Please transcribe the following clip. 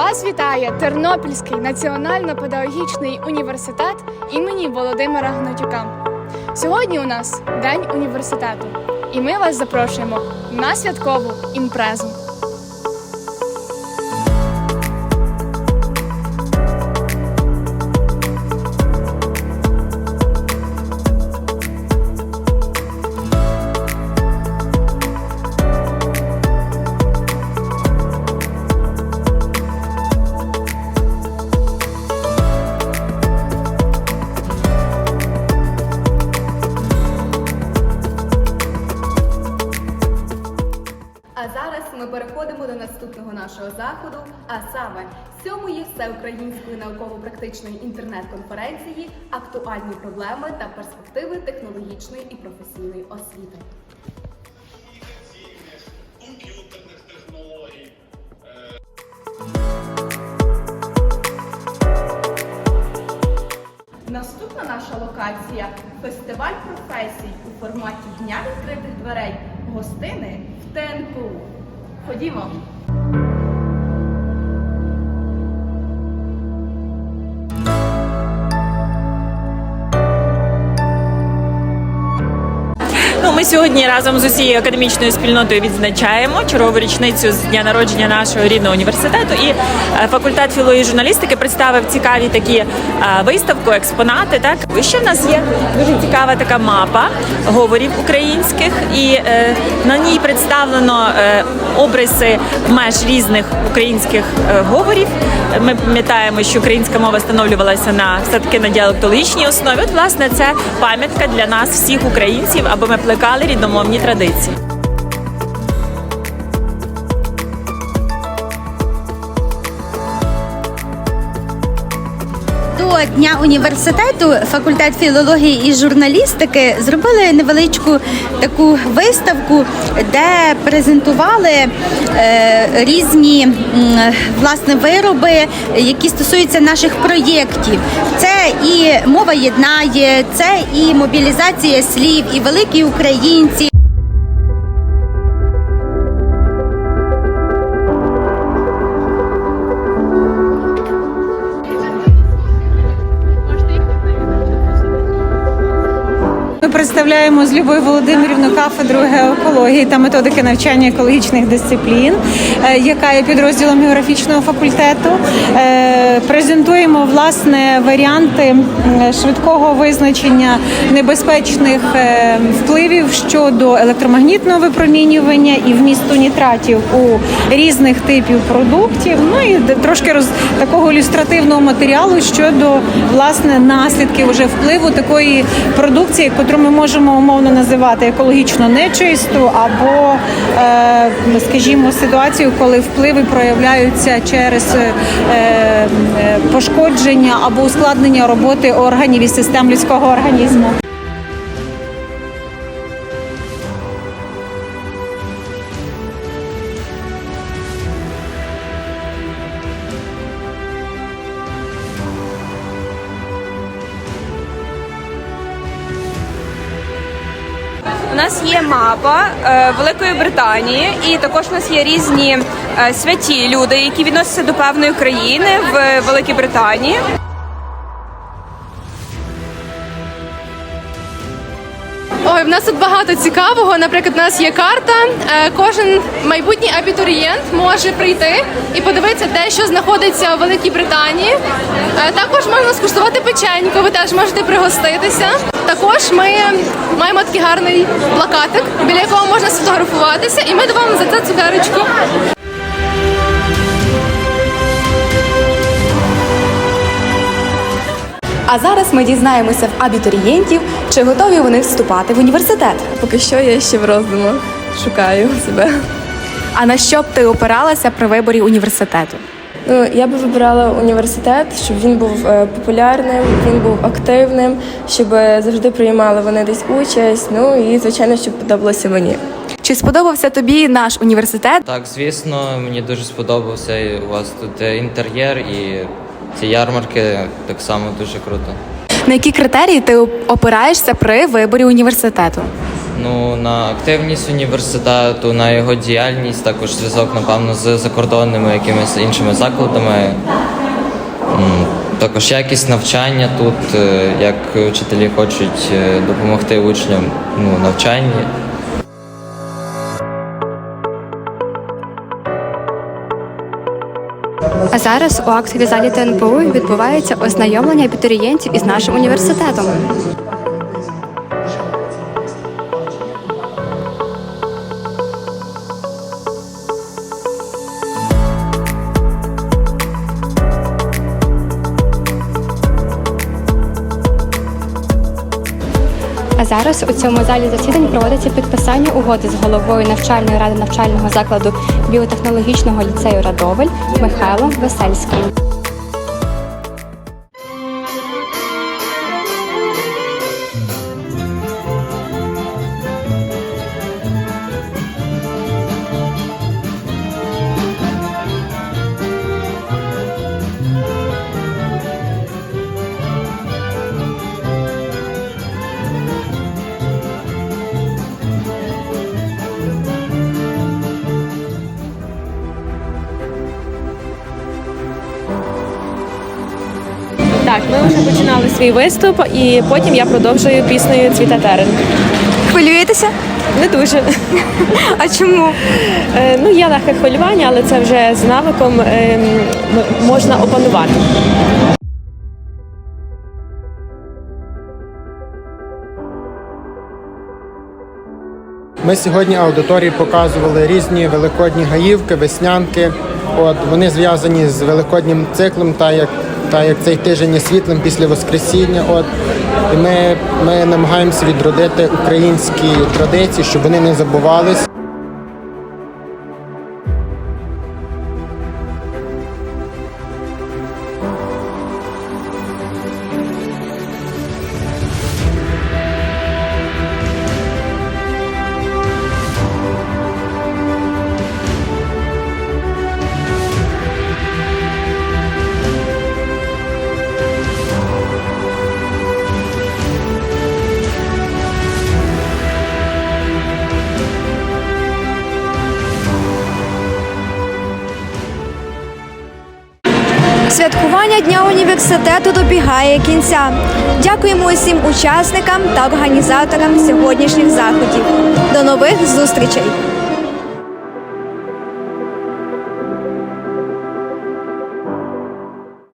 Вас вітає Тернопільський національно-педагогічний університет імені Володимира Гнатюка. Сьогодні у нас День університету, і ми вас запрошуємо на святкову імпрезу. Ми переходимо до наступного нашого заходу, а саме сьомої всеукраїнської науково-практичної інтернет-конференції Актуальні проблеми та перспективи технологічної і професійної освіти. Наступна наша локація фестиваль професій у форматі Дня відкритих дверей гостини в ТНКУ. Ходімо. Ну, ми сьогодні разом з усією академічною спільнотою відзначаємо чергову річницю з дня народження нашого рідного університету. І е, факультет філології журналістики представив цікаві такі е, виставку, експонати. Так і ще в нас є дуже цікава така мапа говорів українських, і е, на ній представлено обриси меж різних українських говорів. Ми пам'ятаємо, що українська мова встановлювалася на все таки на діалектологічній основі. От, власне, це пам'ятка для нас, всіх українців, аби ми плекали рідномовні традиції. Дня університету факультет філології і журналістики зробили невеличку таку виставку, де презентували е, різні власне вироби, які стосуються наших проєктів. Це і мова єднає, це і мобілізація слів, і великі українці. Представляємо з Любою Володимирівною кафедру геоекології та методики навчання екологічних дисциплін, е, яка є підрозділом географічного факультету. Е, Презентуємо власне варіанти швидкого визначення небезпечних е, впливів щодо електромагнітного випромінювання і вмісту нітратів у різних типів продуктів. Ну і трошки роз такого ілюстративного матеріалу щодо власне наслідків уже впливу такої продукції, яку ми можемо умовно називати екологічно нечисту, або, е, скажімо, ситуацію, коли впливи проявляються через е, е, пошкодження або ускладнення роботи органів і систем людського організму. У нас є мапа е, Великої Британії, і також у нас є різні е, святі люди, які відносяться до певної країни в Великій Британії. В нас тут багато цікавого. Наприклад, у нас є карта. Е, Кожен майбутній абітурієнт може прийти і подивитися, де що знаходиться у Великій Британії. Е, Також можна скуштувати печеньку, ви теж можете пригоститися. Також ми маємо такий гарний плакатик, біля якого можна сфотографуватися, і ми давали за це цукерочку. А зараз ми дізнаємося в абітурієнтів, чи готові вони вступати в університет. Поки що я ще в роздумах шукаю себе. А на що б ти опиралася при виборі університету? Ну я би вибирала університет, щоб він був е, популярним, він був активним, щоб е, завжди приймали вони десь участь. Ну і звичайно, щоб подобалося мені. Чи сподобався тобі наш університет? Так, звісно, мені дуже сподобався і у вас тут е, інтер'єр і ці ярмарки так само дуже круто. На які критерії ти опираєшся при виборі університету? Ну, на активність університету, на його діяльність, також зв'язок, напевно, з закордонними якимись іншими закладами. Також якість навчання тут, е, як вчителі хочуть е, допомогти учням ну, навчанні. А зараз у актовій залі ТНПУ відбувається ознайомлення абітурієнтів із нашим університетом. А зараз у цьому залі засідань проводиться підписання угоди з головою навчальної ради навчального закладу біотехнологічного ліцею Радовель Михайлом Весельським. Так, ми вже починали свій виступ, і потім я продовжую піснею Цвіта терен. Хвилюєтеся? Не дуже. А чому? Е, Ну, є легке хвилювання, але це вже з навиком е, можна опанувати. Ми сьогодні аудиторії показували різні великодні гаївки, веснянки. От вони зв'язані з великоднім циклом, та як та як цей тиждень є світлим після Воскресіння. От і ми, ми намагаємося відродити українські традиції, щоб вони не забувались. Святкування Дня університету добігає кінця. Дякуємо усім учасникам та організаторам сьогоднішніх заходів. До нових зустрічей!